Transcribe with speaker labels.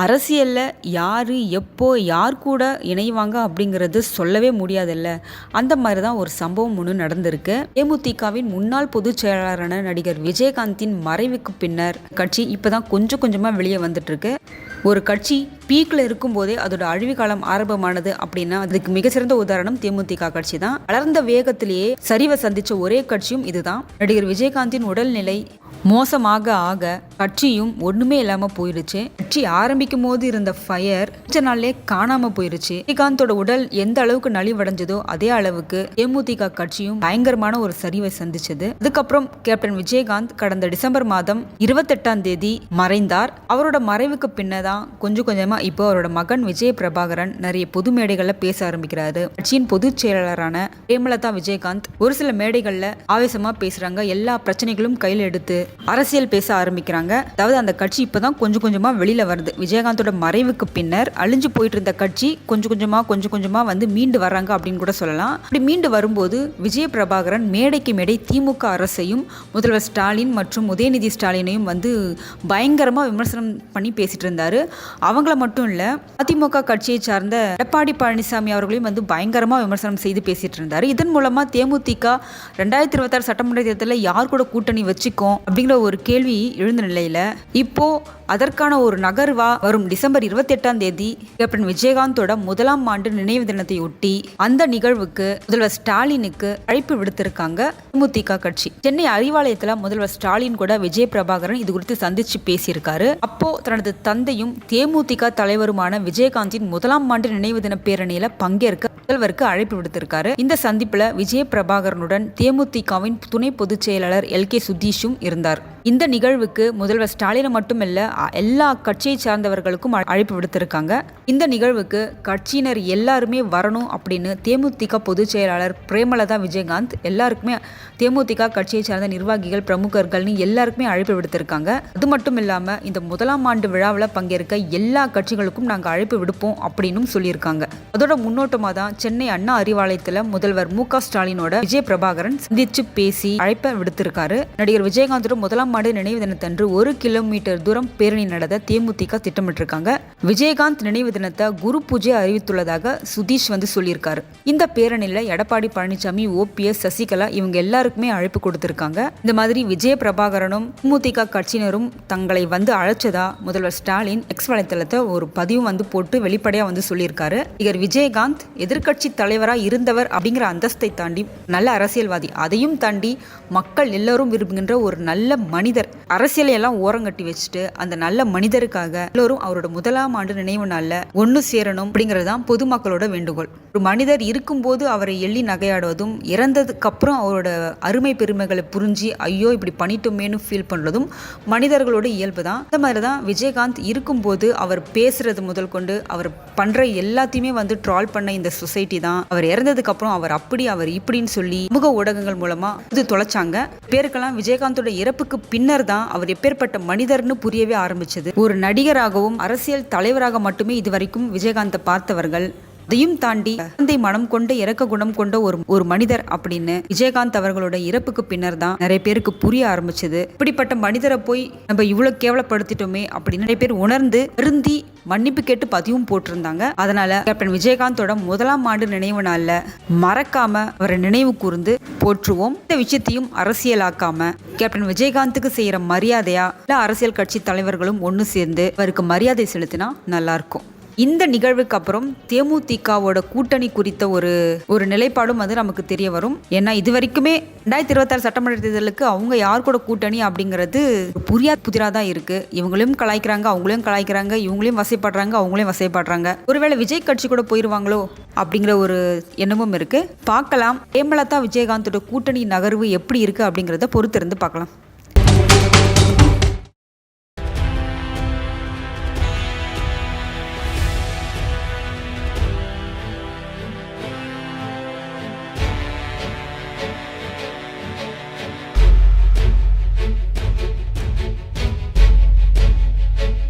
Speaker 1: அரசியலில் யார் எப்போ யார் கூட இணைவாங்க அப்படிங்கிறது சொல்லவே முடியாதுல்ல. அந்த மாதிரி தான் ஒரு சம்பவம் ஒன்று நடந்திருக்கு. தேமுதிகவின் முன்னாள் பொதுச் செயலாளரான நடிகர் விஜயகாந்தின் மறைவுக்கு பின்னர் கட்சி இப்போ தான் கொஞ்சம் கொஞ்சமாக வெளியே வந்துட்டுருக்கு. ஒரு கட்சி பீக்கில் இருக்கும்போதே அதோட அழிவு காலம் ஆரம்பமானது அப்படின்னா அதுக்கு மிகச்சிறந்த உதாரணம் தேமுதிக கட்சி தான் வளர்ந்த வேகத்திலேயே சரிவை சந்தித்த ஒரே கட்சியும் இதுதான். நடிகர் விஜயகாந்தின் உடல்நிலை மோசமாக ஆக கட்சியும் ஒண்ணுமே இல்லாம போயிடுச்சு கட்சி ஆரம்பிக்கும் போது இருந்த ஃபயர் கொஞ்ச நாள்லே காணாம போயிருச்சு. விஜயகாந்தோட உடல் எந்த அளவுக்கு நலிவடைஞ்சதோ அதே அளவுக்கு தேமுதிக கட்சியும் பயங்கரமான ஒரு சரிவை சந்திச்சது. அதுக்கப்புறம் கேப்டன் விஜயகாந்த் கடந்த டிசம்பர் மாதம் இருபத்தெட்டாம் தேதி மறைந்தார். அவரோட மறைவுக்கு பின்னதான் கொஞ்சம் கொஞ்சமா இப்போ அவரோட மகன் விஜய பிரபாகரன் நிறைய பொது மேடைகள்ல பேச ஆரம்பிக்கிறாரு. கட்சியின் பொதுச் செயலாளரான பிரேமலதா விஜயகாந்த் ஒரு சில மேடைகள்ல ஆவேசமா பேசுறாங்க. எல்லா பிரச்சனைகளும் கையில் எடுத்து அரசியல் பேச ஆரம்பிக்கிறாங்க. அதாவது அந்த கட்சி இப்பதான் கொஞ்சம் கொஞ்சமா வெளியில வருது. விஜயகாந்தோட மறைவுக்கு பின்னர் அழிஞ்சு போயிட்டு இருந்த கட்சி கொஞ்சம் கொஞ்சமா கொஞ்சம் கொஞ்சமா வந்து மீண்டு வர்றாங்க அப்படின்னு கூட சொல்லலாம். அப்படி மீண்டு வரும்போது விஜய பிரபாகரன் மேடைக்கு மேடை திமுக அரசையும் முதல்வர் ஸ்டாலின் மற்றும் உதயநிதி ஸ்டாலினையும் வந்து பயங்கரமா விமர்சனம் பண்ணி பேசிட்டு இருந்தாரு. அவங்கள மட்டும் இல்ல அதிமுக கட்சியை சார்ந்த எடப்பாடி பழனிசாமி அவர்களையும் வந்து பயங்கரமா விமர்சனம் செய்து பேசிட்டு இருந்தாரு. இதன் மூலமா தேமுதிக ரெண்டாயிரத்தி இருபத்தாறு சட்டமன்ற தேர்தலில் யார் கூட கூட்டணி வச்சுக்கோம் அப்படிங்கிற ஒரு கேள்வி எழுந்த நிலையில இப்போ அதற்கான ஒரு நகர்வா வரும் டிசம்பர் இருபத்தி எட்டாம் தேதி கேப்டன் விஜயகாந்தோட முதலாம் ஆண்டு நினைவு தினத்தை ஒட்டி அந்த நிகழ்வுக்கு முதல்வர் ஸ்டாலினுக்கு அழைப்பு விடுத்திருக்காங்க தேமுதிக கட்சி. சென்னை அறிவாலயத்துல முதல்வர் ஸ்டாலின் கூட விஜய பிரபாகரன் இது குறித்து சந்திச்சு பேசியிருக்காரு. அப்போ தனது தந்தையும் தேமுதிக தலைவருமான விஜயகாந்தின் முதலாம் ஆண்டு நினைவு தின பேரணியில பங்கேற்க முதல்வருக்கு அழைப்பு விடுத்திருக்காரு. இந்த சந்திப்புல விஜய பிரபாகரனுடன் தேமுதிகவின் துணை பொதுச் செயலாளர் எல். கே. சுதீஷும் இருந்தார். இந்த நிகழ்வுக்கு முதல்வர் ஸ்டாலினை மட்டுமல்ல எல்லா கட்சியை சார்ந்தவர்களுக்கும் அழைப்பு விடுத்திருக்காங்க. இந்த நிகழ்வுக்கு கட்சியினர் எல்லாருமே வரணும் அப்படின்னு தேமுதிக பொதுச் செயலாளர் பிரேமலதா விஜயகாந்த் எல்லாருக்குமே தேமுதிக கட்சியை சார்ந்த நிர்வாகிகள் பிரமுகர்கள்னு எல்லாருக்குமே அழைப்பு விடுத்திருக்காங்க. அது மட்டும் இல்லாம இந்த முதலாம் ஆண்டு விழாவில் பங்கேற்க எல்லா கட்சிகளுக்கும் நாங்கள் அழைப்பு விடுப்போம் அப்படின்னும் சொல்லியிருக்காங்க. அதோட முன்னோட்டமாக தான் சென்னை அண்ணா அறிவாலயத்தில் முதல்வர் மு ஸ்டாலினோட விஜய பிரபாகரன் சந்திச்சு பேசி அழைப்பை விடுத்திருக்காரு. நடிகர் விஜயகாந்தோட முதலாம் ஆண்டு நினைவு தினத்தன்று ஒரு கிலோமீட்டர் தூரம் பேரணி நடத்த தேமுதிக திட்டமிட்டிருக்காங்க. விஜயகாந்த் நினைவு தினத்தை குரு பூஜை அறிவித்துள்ளதாக சுதீஷ் வந்து சொல்லியிருக்காரு. இந்த பேரணியில் எடப்பாடி பழனிசாமி ஓபிஎஸ் சசிகலா இவங்க எல்லாருக்குமே அழைப்பு கொடுத்திருக்காங்க. இந்த மாதிரி விஜய பிரபாகரனும் தேமுதிக கட்சியினரும் தங்களை வந்து அழைச்சதா முதல்வர் ஸ்டாலின் எக்ஸ் வலைத்தளத்தை ஒரு பதிவு வந்து போட்டு வெளிப்படையா வந்து சொல்லியிருக்காரு. நடிகர் விஜயகாந்த் எதிர்கட்சி தலைவராக இருந்தவர் அப்படிங்கிற அந்தஸ்தை தாண்டி நல்ல அரசியல்வாதி. அதையும் தாண்டி மக்கள் எல்லோரும் விரும்புகின்ற ஒரு நல்ல மனிதர். அரசியலையெல்லாம் ஓரங்கட்டி வச்சுட்டு அந்த நல்ல மனிதருக்காக எல்லோரும் அவரோட முதலாம் ஆண்டு நினைவு நாளில் ஒன்று சேரணும் அப்படிங்கிறது தான் பொதுமக்களோட வேண்டுகோள். ஒரு மனிதர் இருக்கும்போது அவரை எள்ளி நகையாடுவதும் இறந்ததுக்கு அப்புறம் அவரோட அருமை பெருமைகளை புரிஞ்சு ஐயோ இப்படி பண்ணிட்டோமேனு ஃபீல் பண்ணுறதும் மனிதர்களோட இயல்பு தான். அந்த மாதிரி தான் விஜயகாந்த் இருக்கும்போது அவர் பேசுறது முதல் கொண்டு அவர் பண்ணுற எல்லாத்தையுமே வந்து ட்ரால் பண்ண இந்த சொசைட்டி தான். அவர் இறந்ததுக்கு அப்புறம் அவர் அப்படி அவர் இப்படின்னு சொல்லி முக ஊடகங்கள் மூலமா இது தொலைச்சாங்க. பேருக்கெல்லாம் விஜயகாந்தோட இறப்புக்கு பின்னர் தான் அவர் எப்பேற்பட்ட மனிதர்னு புரியவே ஆரம்பிச்சது. ஒரு நடிகராகவும் அரசியல் தலைவராக மட்டுமே இதுவரைக்கும் விஜயகாந்தை பார்த்தவர்கள். அதையும் தாண்டி குழந்தை மனம் கொண்ட இறக்க குணம் கொண்ட ஒரு ஒரு மனிதர் அப்படின்னு விஜயகாந்த் அவர்களோட இறப்புக்கு பின்னர் தான் நிறைய பேருக்கு புரிய ஆரம்பிச்சது. இப்படிப்பட்ட மனிதரை போய் நம்ம இவ்வளவு கேவலப்படுத்திட்டோமே அப்படின்னு நிறைய பேர் உணர்ந்து இருந்தி மன்னிப்பு கேட்டு பதிவும் போட்டிருந்தாங்க. அதனால கேப்டன் விஜயகாந்தோட முதலாம் ஆண்டு நினைவு நாள்ல மறக்காம அவரை நினைவு கூர்ந்து போற்றுவோம். இந்த விஷயத்தையும் அரசியலாக்காம கேப்டன் விஜயகாந்துக்கு செய்யற மரியாதையா இல்ல அரசியல் கட்சி தலைவர்களும் ஒன்று சேர்ந்து அவருக்கு மரியாதை செலுத்தினா நல்லா இருக்கும். இந்த நிகழ்வுக்கு அப்புறம் தேமுதிகவோட கூட்டணி குறித்த ஒரு ஒரு நிலைப்பாடும் வந்து நமக்கு தெரிய வரும். ஏன்னா இது வரைக்குமே ரெண்டாயிரத்தி இருபத்தாறு சட்டமன்ற தேர்தலுக்கு அவங்க யார் கூட கூட்டணி அப்படிங்கிறது புரியா புதிரா தான் இருக்கு. இவங்களையும் கலாய்க்கிறாங்க அவங்களையும் கலாய்க்கிறாங்க இவங்களையும் வசைப்படுறாங்க அவங்களையும் வசைப்படுறாங்க. ஒருவேளை விஜய் கட்சி கூட போயிருவாங்களோ அப்படிங்கிற ஒரு எண்ணமும் இருக்கு. பார்க்கலாம். ஹேமலதா விஜயகாந்தோட கூட்டணி நகர்வு எப்படி இருக்கு அப்படிங்கிறத பொறுத்திருந்து பார்க்கலாம்.